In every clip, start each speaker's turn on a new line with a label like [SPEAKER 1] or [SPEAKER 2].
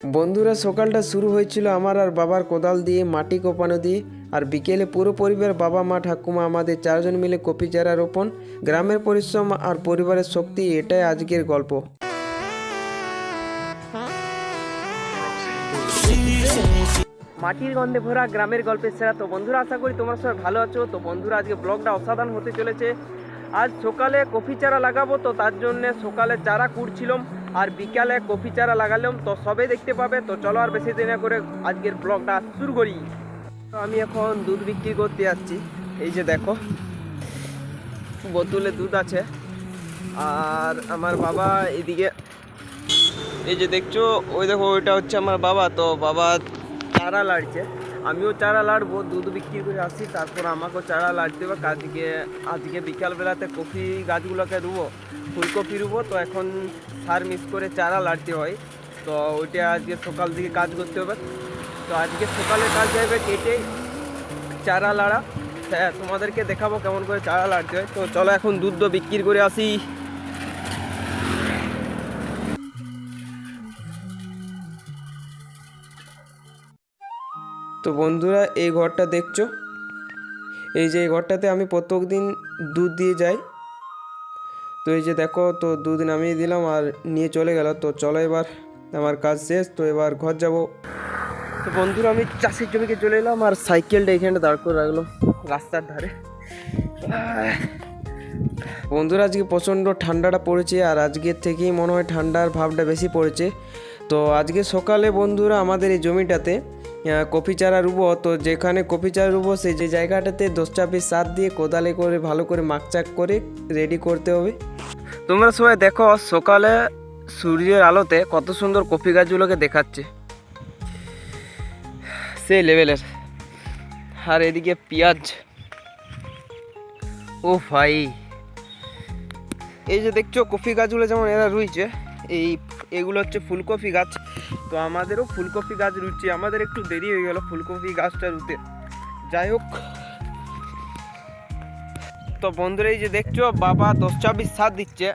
[SPEAKER 1] বন্ধুরা, সকালটা শুরু হয়েছিল আমার আর বাবার কোদাল দিয়ে, মাটি কোপানো দিয়ে, আর বিকেলে পুরো পরিবার, বাবা, মা, ঠাকুমা, আমাদের চারজন মিলে কপি চারা রোপণ, গ্রামের পরিশ্রম আর পরিবারের শক্তি, এটাই আজকের গল্প। মাটির গন্ধে ভরা গ্রামের গল্পের সেরা। তো বন্ধুরা, আশা করি তোমরা সবাই ভালো আছো। তো বন্ধুরা, আজকে ব্লগটা অসাধারণ হতে চলেছে। আজ সকালে কফি চারা লাগাবো, তো তার জন্য সকালে চারা কুড়ছিলাম। আর বিকালে কফি চারা লাগালাম, তো সবে দেখতে পাবে। তো চলো আর বেশি দিনে করে আজকের ব্লগটা শুরু করি। তো আমি এখন দুধ বিক্রি করতে যাচ্ছি। এই যে দেখো, বোতলে দুধ আছে। আর আমার বাবা এদিকে, এই যে দেখছ, ওই দেখো, ওইটা হচ্ছে আমার বাবা। তো বাবা চারা লাড়ছে। আমিও চারা লাড়বো, দুধ বিক্রি করে আসি। তারপর আমাকেও চারা লাড়তে হবে। আজকে আজকে বিকালবেলাতে কফি গাছগুলোকে রুবো, ফুলকপি রুবো। তো এখন সার মিক্স করে চারা লাড়তে হয়। তো ওইটা আজকে সকাল দিকে কাজ করতে হবে। তো আজকে সকালে কাজ যাবে কেটে চারা লাড়া। হ্যাঁ তোমাদেরকে দেখাবো কেমন করে চারা লাড়তে হয়। তো চলো এখন দুধ বিক্রি করে আসি। তো বন্ধুরা, এই ঘরটা দেখছ? এই যে এই ঘরটাতে আমি প্রত্যেক দিন দুধ দিয়ে যাই। তো এই যে দেখো, তো দুদিন আমি দিলাম আর নিয়ে চলে গেল। তো চলো এবার আমার কাজ শেষ, তো এবার ঘর যাব। তো বন্ধুরা, আমি চাষের জমিকে চলে এলাম আর সাইকেলটা এখানে দাঁড় করে রাখলাম রাস্তার ধারে। বন্ধুরা, আজকে প্রচণ্ড ঠান্ডাটা পড়েছে আর আজকের থেকেই মনে হয় ঠান্ডার ভাবটা বেশি পড়েছে। তো আজকে সকালে বন্ধুরা আমাদের এই জমিটাতে কফি চারা রুবো। তো যেখানে কফি চারা রুবো, সেই যে জায়গাটাতে দশ চাপিস সার দিয়ে কোদালে করে, ভালো করে মাকচাক করে রেডি করতে হবে। তোমরা সবাই দেখো, সকালে সূর্যের আলোতে কত সুন্দর কফি গাছগুলোকে দেখাচ্ছে। সেই লেভেলের। আর এদিকে পেঁয়াজ। ও ভাই। এই যে দেখছ, কফি গাছগুলো যেমন এরা রুইছে এই এগুলো হচ্ছে ফুলকপি গাছ। তো আমাদেরও ফুলকপি গাছ রুইছে আমাদের একটু দেরি হয়ে গেল ফুলকপি গাছটা রুতে। যাই হোক। তো বন্ধুরা, এই যে দেখছ, বাবা দশ ছাব্বিশ সাত দিচ্ছে।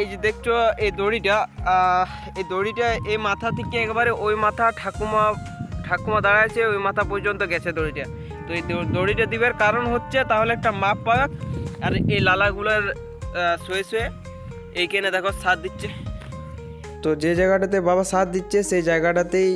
[SPEAKER 1] এই যে দেখছ, এই দড়িটা এই দড়িটা এই মাথা থেকে একবারে ওই মাথা ঠাকুমা ঠাকুমা দাঁড়াচ্ছে ওই মাথা পর্যন্ত গেছে দড়িটা। তো এই দড়িটা দিবার কারণ হচ্ছে, তাহলে একটা মাপ পাক আর এই লালাগুলোর শুয়ে শুয়ে এইখানে দেখো সার দিচ্ছে। তো যে জায়গাটাতে বাবা সার দিচ্ছে, সেই জায়গাটাতেই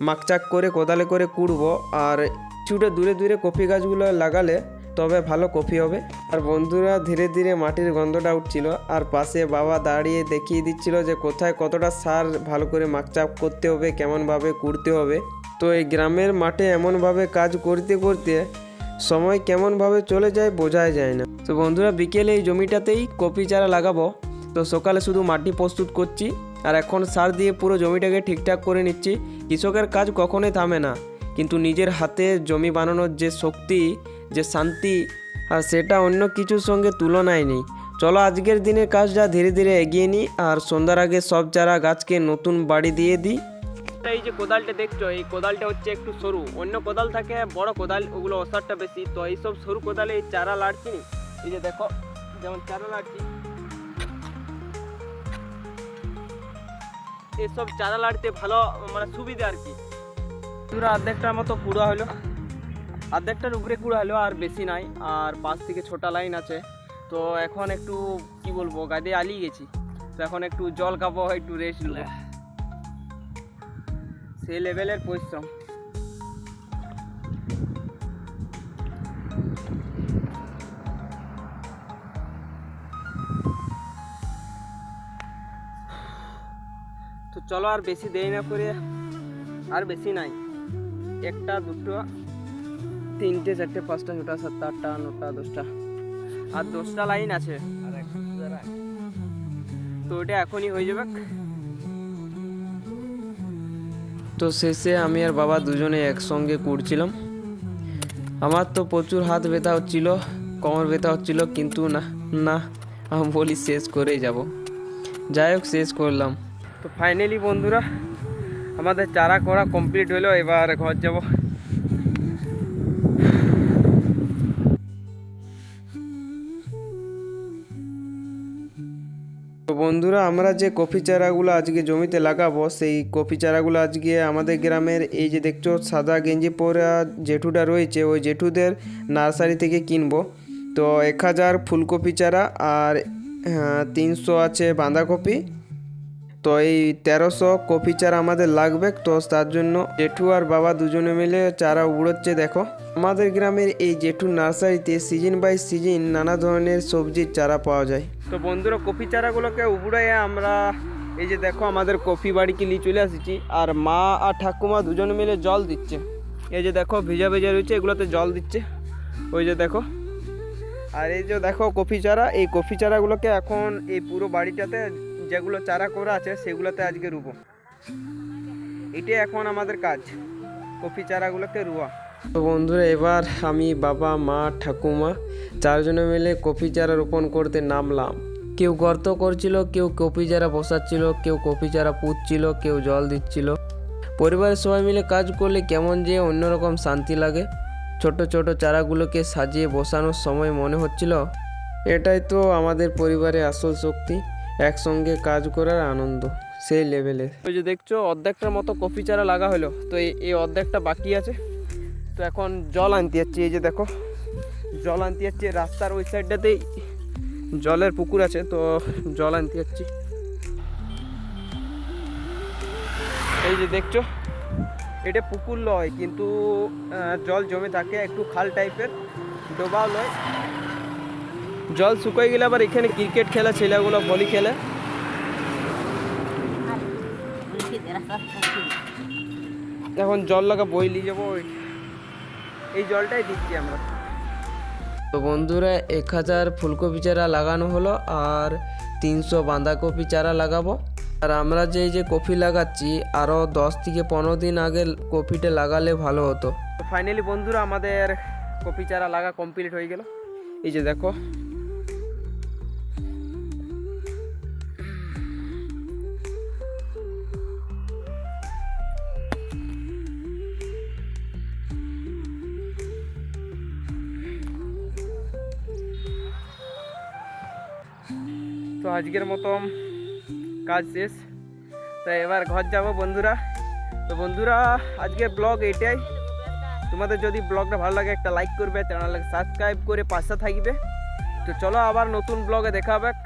[SPEAKER 1] মাকচাক করে, কোদালে করে কুড়বো। আর কিছুটা দূরে দূরে কফি গাছগুলো লাগালে তবে ভালো কফি হবে। আর বন্ধুরা, ধীরে ধীরে মাটির গন্ধটা উঠছিল। আর পাশে বাবা দাঁড়িয়ে দেখিয়ে দিচ্ছিল যে কোথায় কতটা সার ভালো করে মাকচাপ করতে হবে, কেমনভাবে কুড়তে হবে। তো এই গ্রামের মাঠে এমনভাবে কাজ করতে করতে সময় কেমনভাবে চলে যায় বোঝাই যায় না। তো বন্ধুরা, বিকেলে এই জমিটাতেই কপি চারা লাগাবো। তো সকালে শুধু মাটি প্রস্তুত করছি আর এখন সার দিয়ে পুরো জমিটাকে ঠিকঠাক করে নিচ্ছি। কৃষকের কাজ কখনোই থামে না। কিন্তু নিজের হাতে জমি বানানোর যে শক্তি, যে শান্তি, আর সেটা অন্য কিছুর সঙ্গে তুলনায় নেই। চলো আজকের দিনের কাজটা ধীরে ধীরে এগিয়ে নিই আর সন্ধ্যার আগে সব চারা গাছকে নতুন বাড়ি দিয়ে দিই। এই যে কোদালটা দেখছ, এই কোদালটা হচ্ছে একটু সরু। অন্য কোদাল থাকে, বড় কোদাল, ওগুলো অসারটা বেশি। তো এইসব সরু কোদালে এই চারা লাড়ছি এই যে দেখো, যেমন চারা লাড়ছি। এসব চারা লাড়তে ভালো মানে সুবিধা আর কি। পুরো অর্ধেকটার মতো কুড়া হলো। অর্ধেকটার উপরে কুড়া হলো আর বেশি নাই। আর পাশ থেকে ছোটা লাইন আছে। তো এখন একটু কি বলব গাদে আলিয়ে গেছি। তো এখন একটু জল খাব একটু রেস্ট নেব। সেই লেভেলের পরিশ্রম। চলো আর বেশি দেরি না করে আর বেশি নাই। একটা দুটো তিনটে চারটে পাঁচটা ছটা সাতটা আটটা নটা দশটা। আর দশটা লাইন আছে। তো ওটা এখনই হয়ে যাবে। তো শেষে আমি আর বাবা দুজনে একসঙ্গে করছিলাম। আমার তো প্রচুর হাত ব্যথা হচ্ছিল কোমর ব্যথা হচ্ছিল কিন্তু না না আমি বলি শেষ করেই যাব। যাই হোক শেষ করলাম। তো ফাইনালি বন্ধুরা আমাদের চারা করা কমপ্লিট হলো এবার ঘর যাব। তো বন্ধুরা আমরা যে কফি চারাগুলো আজকে জমিতে লাগাবো সেই কফি চারাগুলো আজকে আমাদের গ্রামের এই যে দেখছ সাদা গেঞ্জি পরা জেঠুটা রয়েছে ওই জেঠুদের নার্সারি থেকে কিনবো। তো এক হাজার ফুলকপি চারা আর হ্যাঁ, তিনশো আছে বাঁধাকপি। তো এই তেরোশো কপি চারা আমাদের লাগবে, তো তার জন্য জেঠু আর বাবা দুজনে মিলে চারা উড়োচ্ছে, দেখো। আমাদের গ্রামের এই জেঠু নার্সারিতে সিজন বাই সিজন নানা ধরনের সবজির চারা পাওয়া যায়। তো বন্ধুরা কপি চারাগুলোকে উবড়াইয়ে আমরা এই যে দেখো আমাদের কফি বাড়িকে নিয়ে চলে আসছি, আর মা আর ঠাকুমা দুজনে মিলে জল দিচ্ছে। এই যে দেখো, ভিজা ভেজা রয়েছে, এগুলোতে জল দিচ্ছে। ওই যে দেখো। আর এই যে দেখো কফি চারা, এই কফি চারাগুলোকে এখন এই পুরো বাড়িটাতে যেগুলো চারা করা আছে, সেগুলোতে আজকে রুবো। এটাই এখন আমাদের কাজ কফি চারাগুলোকে রুয়া। তো বন্ধুরা, এবার আমি বাবা, মা, ঠাকুমা চারজনে মিলে কফি চারা রোপণ করতে নামলাম। কেউ গর্ত করছিল, কেউ কফি চারা বসাচ্ছিল, কেউ কফি চারা পুঁতছিল, কেউ জল দিচ্ছিল। পরিবারের সবাই মিলে কাজ করলে কেমন যে অন্যরকম শান্তি লাগে। ছোট ছোট চারাগুলোকে সাজিয়ে বসানোর সময় মনে হচ্ছিল, এটাই তো আমাদের পরিবারের আসল শক্তি। একসঙ্গে কাজ করার আনন্দ, সেই লেভেলের ওই যে দেখছ, অর্ধেকটার মতো কফি চারা লাগা হলো। তো এই এই অর্ধেকটা বাকি আছে। তো এখন জল আনতে যাচ্ছি, এই যে দেখো। জল আনতে যাচ্ছি, রাস্তার ওই সাইডটাতেই জলের পুকুর আছে, তো জল আনতে যাচ্ছি। এই যে দেখছ, এটা পুকুর লয়, কিন্তু জল জমে থাকে, একটু খাল টাইপের ডোবাও লয়। জল শুকিয়ে গেলে আবার এখানে ক্রিকেট খেলা ছেলেগুলো ভলি খেলে। এখন জল লাগা বই নিয়ে যাব। এই জলটাই দিচ্ছি আমরা। তো বন্ধুরা এক হাজার ফুলকপি চারা লাগানো হলো আর তিনশো বাঁধাকপি চারা লাগাবো। আর আমরা যে যে কফি লাগাচ্ছি আরও দশ থেকে পনেরো দিন আগে কপিটা লাগালে ভালো হতো। ফাইনালি বন্ধুরা আমাদের কপি চারা লাগা কমপ্লিট হয়ে গেল। এই যে দেখো তো আজকের মতন কাজ শেষ। তো এবার ঘর যাব বন্ধুরা। তো বন্ধুরা আজকের ব্লগ এটাই। তোমাদের যদি ব্লগটা ভালো লাগে, একটা লাইক করবে চ্যানেলকে সাবস্ক্রাইব করে পাশে থাকবে। তো চলো আবার নতুন ব্লগে দেখাবেক